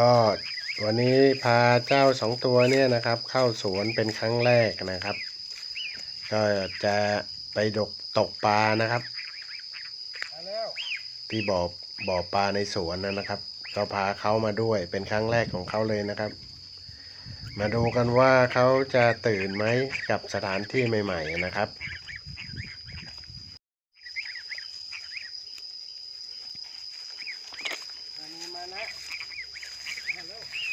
ก็วันนี้พาเจ้าสองตัวเนี่ยนะครับ เข้าสวนเป็นครั้งแรกนะครับ ก็จะไปดกตกปลานะครับมาแล้วที่บ่อบ่อปลาในสวนนะนะครับก็พาเขามาด้วยเป็นครั้งแรกของเขาเลยนะครับ มาดูกันว่าเขาจะตื่นไหมกับสถานที่ใหม่ ๆนะครับ hello.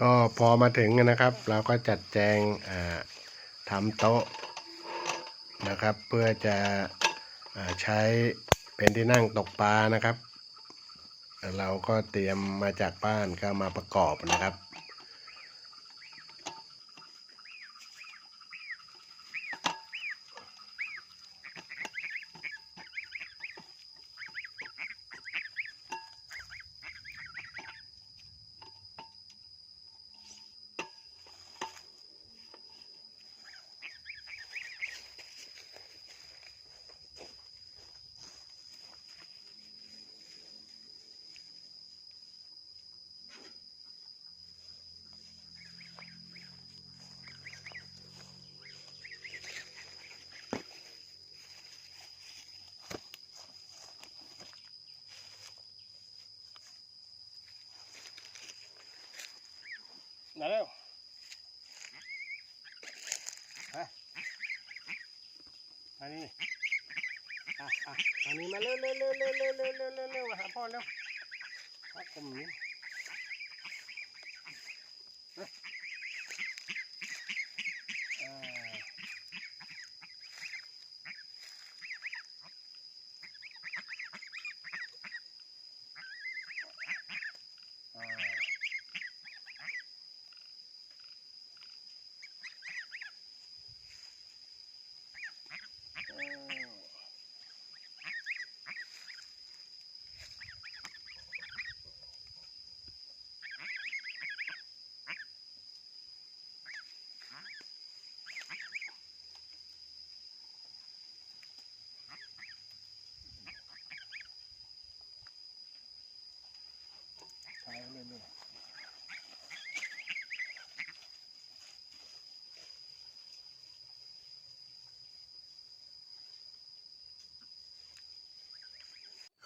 ก็พอมาถึงนะครับ เราก็จัดแจงทำโต๊ะนะครับ เพื่อจะอ่าใช้เป็นที่นั่งตกปลานะครับ เราก็เตรียมมาจากบ้านก็มาประกอบนะครับ มาเร็วมาอันนี้อะอะอันนี้มาเร็วเร็วเร็วเร็วเร็วเร็วเร็วหาพ่อเร็วพ่อผมนี้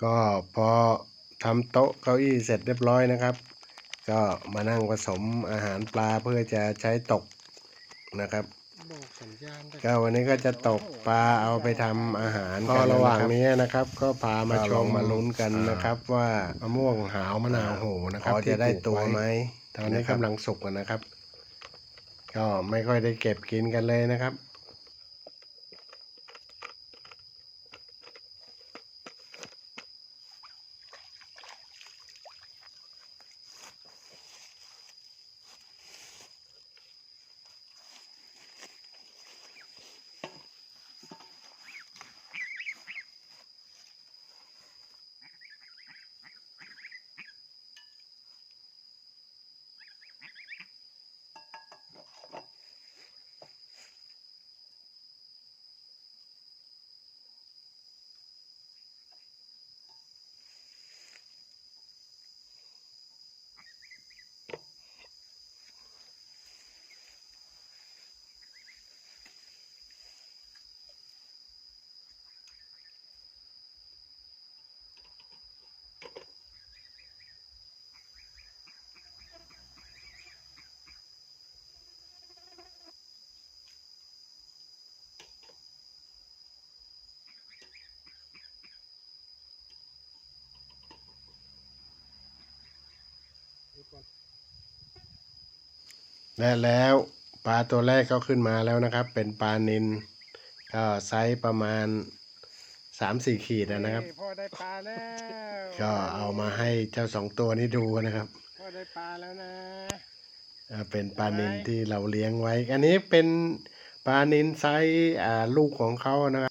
ก็พอทำโต๊ะเก้าอี้เสร็จเรียบร้อยนะครับ ก็มานั่งผสมอาหารปลาเพื่อจะใช้ตกนะครับบอกสัญญาณได้ก็วันนี้ก็จะตกปลาเอาไปทำอาหารก็ระหว่างนี้นะครับ ก็พามาชมมาลุ้นกันนะครับ ว่ามะม่วงหาวมะนาวโหนะครับจะได้ตัวไหมตอนนี้กำลังสุกอะนะครับ ก็ไม่ค่อยได้เก็บกินกันเลยนะครับ และแล้วปลาตัวแรกก็ขึ้นมาแล้วนะครับ เป็นปลานินก็ไซส์ประมาณสามสี่ขีดนะครับเฮ้ยพ่อได้ปลาแล้ว ก็เอามาให้เจ้าสองตัวนี้ดูนะครับพ่อได้ปลาแล้วนะอ่าเป็นปลานินที่เราเลี้ยงไว้ อันนี้เป็นปลานินไซส์อ่าลูกของเขานะครับ